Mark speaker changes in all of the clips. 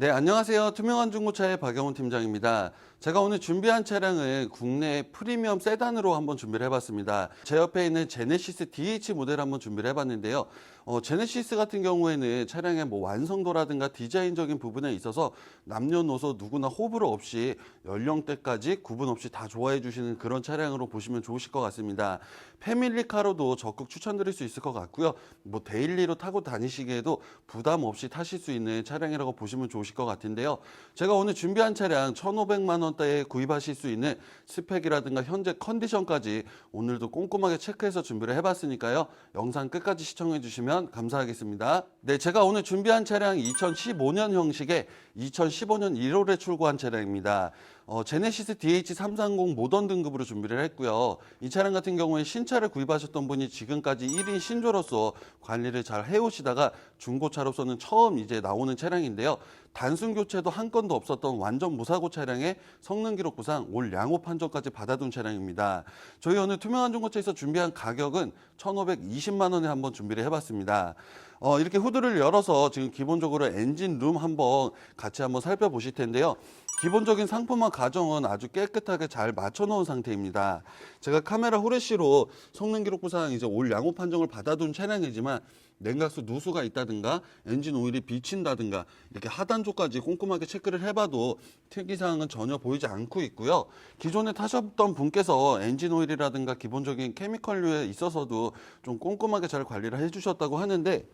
Speaker 1: 네, 안녕하세요. 투명한 중고차의 박영훈 팀장입니다. 제가 오늘 준비한 차량은 국내 프리미엄 세단으로 한번 준비를 해봤습니다. 제 옆에 있는 제네시스 DH 모델 한번 준비를 해봤는데요. 어, 제네시스 같은 경우에는 차량의 뭐 완성도라든가 디자인적인 부분에 있어서 남녀노소 누구나 호불호 없이 연령대까지 구분 없이 다 좋아해 주시는 그런 차량으로 보시면 좋으실 것 같습니다. 패밀리카로도 적극 추천드릴 수 있을 것 같고요. 뭐 데일리로 타고 다니시기에도 부담 없이 타실 수 있는 차량이라고 보시면 좋으실 것 같은데요. 제가 오늘 준비한 차량 1,500만 원대에 구입하실 수 있는 스펙이라든가 현재 컨디션까지 오늘도 꼼꼼하게 체크해서 준비를 해봤으니까요. 영상 끝까지 시청해 주시면 감사하겠습니다. 네, 제가 오늘 준비한 차량 2015년 형식의 2015년 1월에 출고한 차량입니다. 어, 제네시스 DH330 모던 등급으로 준비를 했고요. 이 차량 같은 경우에 신차를 구입하셨던 분이 지금까지 1인 신조로서 관리를 잘 해오시다가 중고차로서는 처음 이제 나오는 차량인데요. 단순 교체도 한 건도 없었던 완전 무사고 차량의 성능 기록부상 올 양호 판정까지 받아둔 차량입니다. 저희 오늘 투명한 중고차에서 준비한 가격은 1,520만 원에 한번 준비를 해봤습니다. 어, 이렇게 후드를 열어서 지금 기본적으로 엔진 룸 한번 같이 한번 살펴보실 텐데요. 기본적인 상품화 과정은 아주 깨끗하게 잘 맞춰놓은 상태입니다. 제가 카메라 후레쉬로 성능 기록부상 이제 올 양호 판정을 받아둔 차량이지만 냉각수 누수가 있다든가 엔진 오일이 비친다든가 이렇게 하단 쪽까지 꼼꼼하게 체크를 해봐도 특이사항은 전혀 보이지 않고 있고요. 기존에 타셨던 분께서 엔진 오일이라든가 기본적인 케미컬류에 있어서도 좀 꼼꼼하게 잘 관리를 해주셨다고 하는데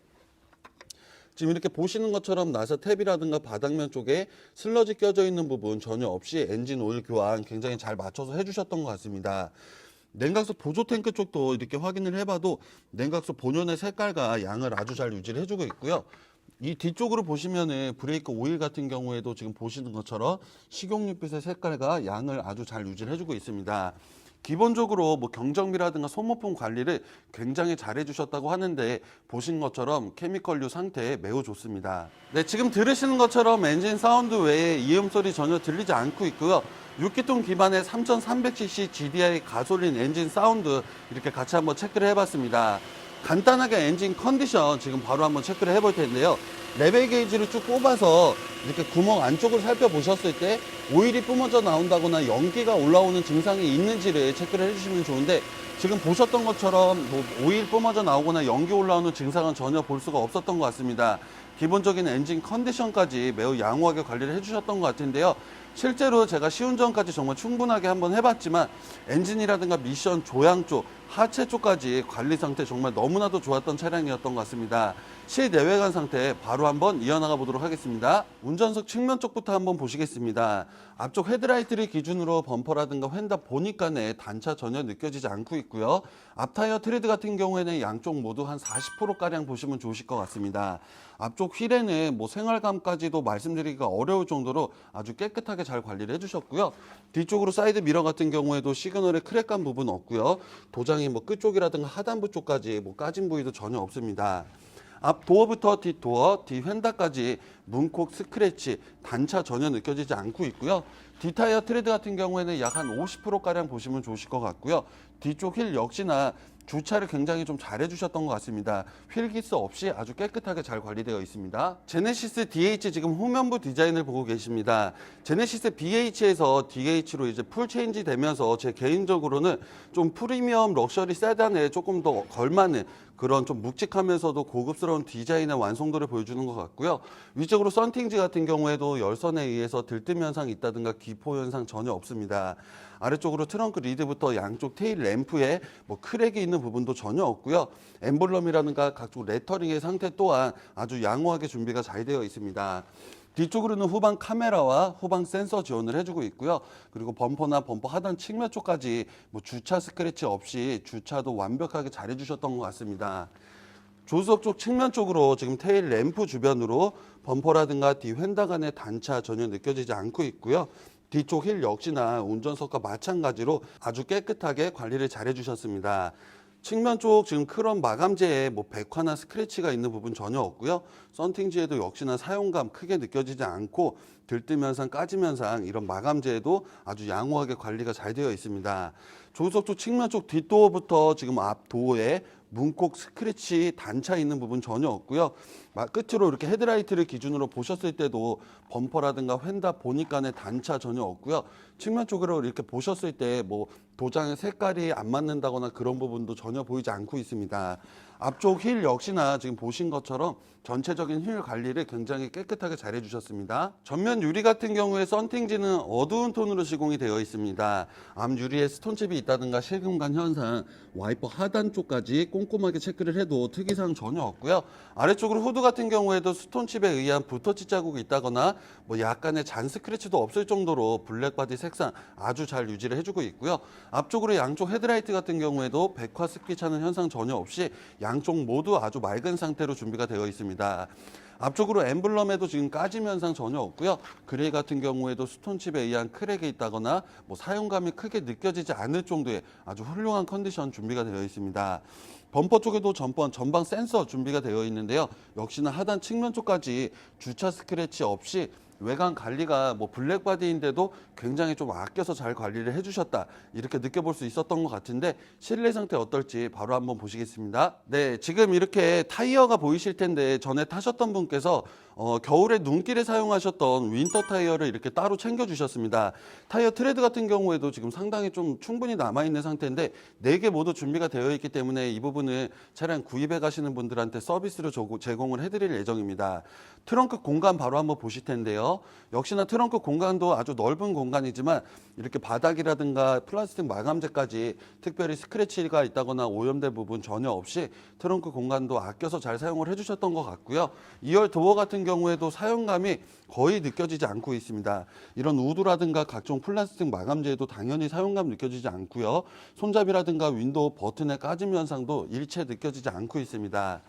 Speaker 1: 지금 이렇게 보시는 것처럼 나사 탭이라든가 바닥면 쪽에 슬러지 껴져 있는 부분 전혀 없이 엔진 오일 교환 굉장히 잘 맞춰서 해주셨던 것 같습니다. 냉각수 보조 탱크 쪽도 이렇게 확인을 해봐도 냉각수 본연의 색깔과 양을 아주 잘 유지를 해주고 있고요. 이 뒤쪽으로 보시면은 브레이크 오일 같은 경우에도 지금 보시는 것처럼 식용유빛의 색깔과 양을 아주 잘 유지를 해주고 있습니다. 기본적으로 뭐 경정비라든가 소모품 관리를 굉장히 잘 해주셨다고 하는데 보신 것처럼 케미컬류 상태 매우 좋습니다. 네, 지금 들으시는 것처럼 엔진 사운드 외에 이음 소리 전혀 들리지 않고 있고요. 6기통 기반의 3300cc GDI 가솔린 엔진 사운드 이렇게 같이 한번 체크를 해봤습니다. 간단하게 엔진 컨디션 지금 바로 한번 체크를 해볼 텐데요. 레벨 게이지를 쭉 뽑아서 이렇게 구멍 안쪽을 살펴보셨을 때 오일이 뿜어져 나온다거나 연기가 올라오는 증상이 있는지를 체크를 해주시면 좋은데 지금 보셨던 것처럼 뭐 오일 뿜어져 나오거나 연기 올라오는 증상은 전혀 볼 수가 없었던 것 같습니다. 기본적인 엔진 컨디션까지 매우 양호하게 관리를 해주셨던 것 같은데요. 실제로 제가 시운전까지 정말 충분하게 한번 해봤지만 엔진이라든가 미션 조향 쪽, 하체 쪽까지 관리 상태 정말 너무나도 좋았던 차량이었던 것 같습니다. 실내외관 상태 바로 한번 이어나가 보도록 하겠습니다. 운전석 측면 쪽부터 한번 보시겠습니다. 앞쪽 헤드라이트를 기준으로 범퍼라든가 휀다 보니까네 단차 전혀 느껴지지 않고 있고요. 앞타이어 트레드 같은 경우에는 양쪽 모두 한 40%가량 보시면 좋으실 것 같습니다. 앞쪽 휠에는 뭐 생활감까지도 말씀드리기가 어려울 정도로 아주 깨끗하게 잘 관리를 해주셨고요. 뒤쪽으로 사이드 미러 같은 경우에도 시그널에 크랙간 부분 없고요. 도장이 뭐 끝쪽이라든가 하단부 쪽까지 뭐 까진 부위도 전혀 없습니다. 앞 도어부터 뒷 도어, 뒤 휀다까지 문콕 스크래치, 단차 전혀 느껴지지 않고 있고요. 뒷타이어 트레드 같은 경우에는 약 한 50%가량 보시면 좋으실 것 같고요. 뒤쪽 휠 역시나 주차를 굉장히 좀 잘 해 주셨던 것 같습니다. 휠기스 없이 아주 깨끗하게 잘 관리되어 있습니다. 제네시스 DH 지금 후면부 디자인을 보고 계십니다. 제네시스 BH에서 DH로 이제 풀 체인지 되면서 제 개인적으로는 좀 프리미엄 럭셔리 세단에 조금 더 걸맞는 그런 좀 묵직하면서도 고급스러운 디자인의 완성도를 보여주는 것 같고요. 위쪽으로 썬팅지 같은 경우에도 열선에 의해서 들뜸 현상이 있다든가 기포 현상 전혀 없습니다. 아래쪽으로 트렁크 리드부터 양쪽 테일 램프에 뭐 크랙이 있는 부분도 전혀 없고요. 엠블럼이라든가 각종 레터링의 상태 또한 아주 양호하게 준비가 잘 되어 있습니다. 뒤쪽으로는 후방 카메라와 후방 센서 지원을 해주고 있고요. 그리고 범퍼나 범퍼 하단 측면 쪽까지 뭐 주차 스크래치 없이 주차도 완벽하게 잘 해주셨던 것 같습니다. 조수석 쪽 측면 쪽으로 지금 테일 램프 주변으로 범퍼라든가 뒤 휀다 간의 단차 전혀 느껴지지 않고 있고요. 뒤쪽 힐 역시나 운전석과 마찬가지로 아주 깨끗하게 관리를 잘 해주셨습니다. 측면 쪽 지금 크롬 마감재에 뭐 백화나 스크래치가 있는 부분 전혀 없고요. 썬팅지에도 역시나 사용감 크게 느껴지지 않고 까짐 현상 이런 마감재에도 아주 양호하게 관리가 잘 되어 있습니다. 조수석 쪽 측면 쪽 뒷도어부터 지금 앞 도어에 문콕 스크래치 단차 있는 부분 전혀 없고요. 막 끝으로 이렇게 헤드라이트를 기준으로 보셨을 때도 범퍼라든가 휀다 보니까의 단차 전혀 없고요. 측면 쪽으로 이렇게 보셨을 때 뭐 도장의 색깔이 안 맞는다거나 그런 부분도 전혀 보이지 않고 있습니다. 앞쪽 힐 역시나 지금 보신 것처럼 전체적인 힐 관리를 굉장히 깨끗하게 잘 해주셨습니다. 전면 유리 같은 경우에 썬팅지는 어두운 톤으로 시공이 되어 있습니다. 앞 유리에 스톤칩이 있다든가 실금간 현상, 와이퍼 하단 쪽까지 꼼꼼하게 체크를 해도 특이사항 전혀 없고요. 아래쪽으로 후드 같은 경우에도 스톤칩에 의한 붓터치 자국이 있다거나 뭐 약간의 잔 스크래치도 없을 정도로 블랙 바디 색상 아주 잘 유지를 해주고 있고요. 앞쪽으로 양쪽 헤드라이트 같은 경우에도 백화 습기 차는 현상 전혀 없이 양쪽 모두 아주 맑은 상태로 준비가 되어 있습니다. 앞쪽으로 엠블럼에도 지금 까짐 현상 전혀 없고요. 그레이 같은 경우에도 스톤칩에 의한 크랙이 있다거나 뭐 사용감이 크게 느껴지지 않을 정도의 아주 훌륭한 컨디션 준비가 되어 있습니다. 범퍼 쪽에도 전번 전방 센서 준비가 되어 있는데요. 역시나 하단 측면 쪽까지 주차 스크래치 없이 외관 관리가 뭐 블랙바디인데도 굉장히 좀 아껴서 잘 관리를 해주셨다 이렇게 느껴볼 수 있었던 것 같은데 실내 상태 어떨지 바로 한번 보시겠습니다. 네, 지금 이렇게 타이어가 보이실 텐데 전에 타셨던 분께서 어, 겨울에 눈길에 사용하셨던 윈터 타이어를 이렇게 따로 챙겨주셨습니다. 타이어 트레드 같은 경우에도 지금 상당히 좀 충분히 남아있는 상태인데 네 개 모두 준비가 되어 있기 때문에 이 부분은 차량 구입해 가시는 분들한테 서비스로 제공을 해드릴 예정입니다. 트렁크 공간 바로 한번 보실 텐데요. 역시나 트렁크 공간도 아주 넓은 공간이지만 이렇게 바닥이라든가 플라스틱 마감재까지 특별히 스크래치가 있다거나 오염된 부분 전혀 없이 트렁크 공간도 아껴서 잘 사용을 해주셨던 것 같고요. 2열 도어 같은 경우에도 사용감이 거의 느껴지지 않고 있습니다. 이런 우드라든가 각종 플라스틱 마감재에도 당연히 사용감 느껴지지 않고요. 손잡이라든가 윈도우 버튼의 까짐 현상도 일체 느껴지지 않고 있습니다.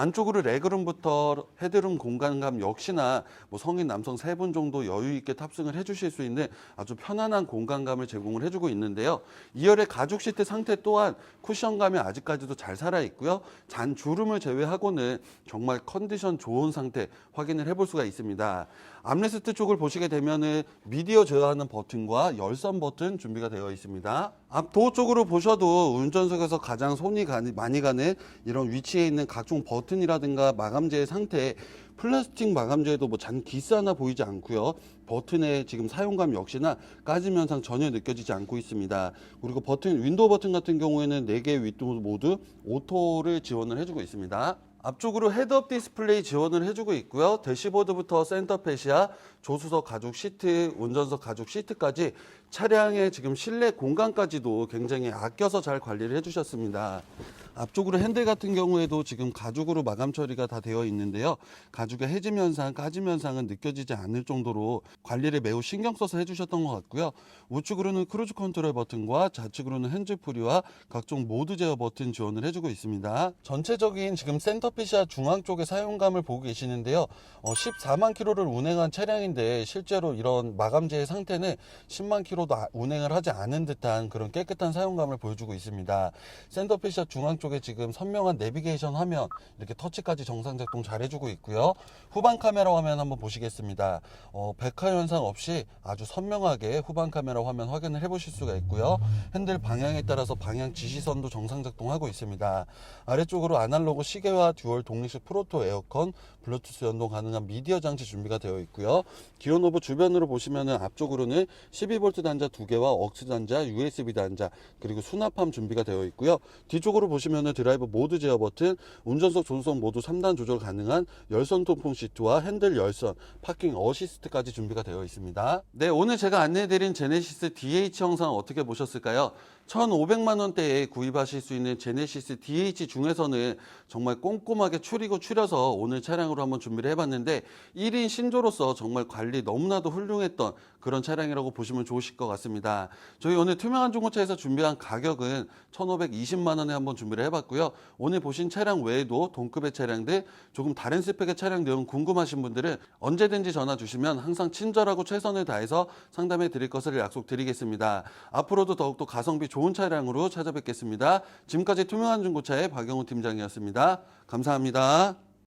Speaker 1: 안쪽으로 레그룸부터 헤드룸 공간감 역시나 뭐 성인 남성 세 분 정도 여유 있게 탑승을 해주실 수 있는 아주 편안한 공간감을 제공을 해주고 있는데요. 2열의 가죽 시트 상태 또한 쿠션감이 아직까지도 잘 살아 있고요. 잔 주름을 제외하고는 정말 컨디션 좋은 상태 확인을 해볼 수가 있습니다. 암레스트 쪽을 보시게 되면은 미디어 제어하는 버튼과 열선 버튼 준비가 되어 있습니다. 앞 도어 쪽으로 보셔도 운전석에서 가장 손이 많이 가는 이런 위치에 있는 각종 버튼 이라든가 마감재의 상태 플라스틱 마감재에도 뭐 잔 기스 하나 보이지 않고요. 버튼의 지금 사용감 역시나 까짐 현상 전혀 느껴지지 않고 있습니다. 그리고 버튼 윈도우 버튼 같은 경우에는 4개 윈도우 모두 오토를 지원을 해주고 있습니다. 앞쪽으로 헤드업 디스플레이 지원을 해주고 있고요. 대시보드부터 센터페시아, 조수석 가죽 시트, 운전석 가죽 시트까지 차량의 지금 실내 공간까지도 굉장히 아껴서 잘 관리를 해주셨습니다. 앞쪽으로 핸들 같은 경우에도 지금 가죽으로 마감 처리가 다 되어 있는데요. 가죽의 해짐 현상, 까짐 현상은 느껴지지 않을 정도로 관리를 매우 신경 써서 해주셨던 것 같고요. 우측으로는 크루즈 컨트롤 버튼과 좌측으로는 핸즈 프리와 각종 모드 제어 버튼 지원을 해주고 있습니다. 전체적인 지금 센터피시아 중앙 쪽의 사용감을 보고 계시는데요. 어, 14만 킬로를 운행한 차량인데 실제로 이런 마감재의 상태는 10만 킬로 도 아- 운행을 하지 않은 듯한 그런 깨끗한 사용감을 보여주고 있습니다. 센터피시아 중앙 쪽에 지금 선명한 내비게이션 화면 이렇게 터치까지 정상 작동 잘 해주고 있고요. 후방 카메라 화면 한번 보시겠습니다. 어, 백화 현상 없이 아주 선명하게 후방 카메라 화면 확인을 해보실 수가 있고요. 핸들 방향에 따라서 방향 지시선도 정상 작동하고 있습니다. 아래쪽으로 아날로그 시계와 듀얼 독립식 프로토 에어컨, 블루투스 연동 가능한 미디어 장치 준비가 되어 있고요. 기어 노브 주변으로 보시면은 앞쪽으로는 12V 단자 두 개와 억스 단자, USB 단자, 그리고 수납함 준비가 되어 있고요. 뒤쪽으로 보시면은 드라이브 모드 제어 버튼, 운전석 조수석 모두 3단 조절 가능한 열선 통풍 시트와 핸들 열선, 파킹 어시스트까지 준비가 되어 있습니다. 네, 오늘 제가 안내해드린 제네시스 DH 영상 어떻게 보셨을까요? 1,500만 원대에 구입하실 수 있는 제네시스 DH 중에서는 정말 꼼꼼하게 추리고 추려서 오늘 차량으로 한번 준비를 해봤는데 1인 신조로서 정말 관리 너무나도 훌륭했던 그런 차량이라고 보시면 좋으실 것 같습니다. 저희 오늘 투명한 중고차에서 준비한 가격은 1,520만 원에 한번 준비를 해봤고요. 오늘 보신 차량 외에도 동급의 차량들 조금 다른 스펙의 차량 내용 궁금하신 분들은 언제든지 전화 주시면 항상 친절하고 최선을 다해서 상담해 드릴 것을 약속드리겠습니다. 앞으로도 더욱더 가성비 좋은 차량으로 찾아뵙겠습니다. 지금까지 투명한 중고차의 박영우 팀장이었습니다. 감사합니다.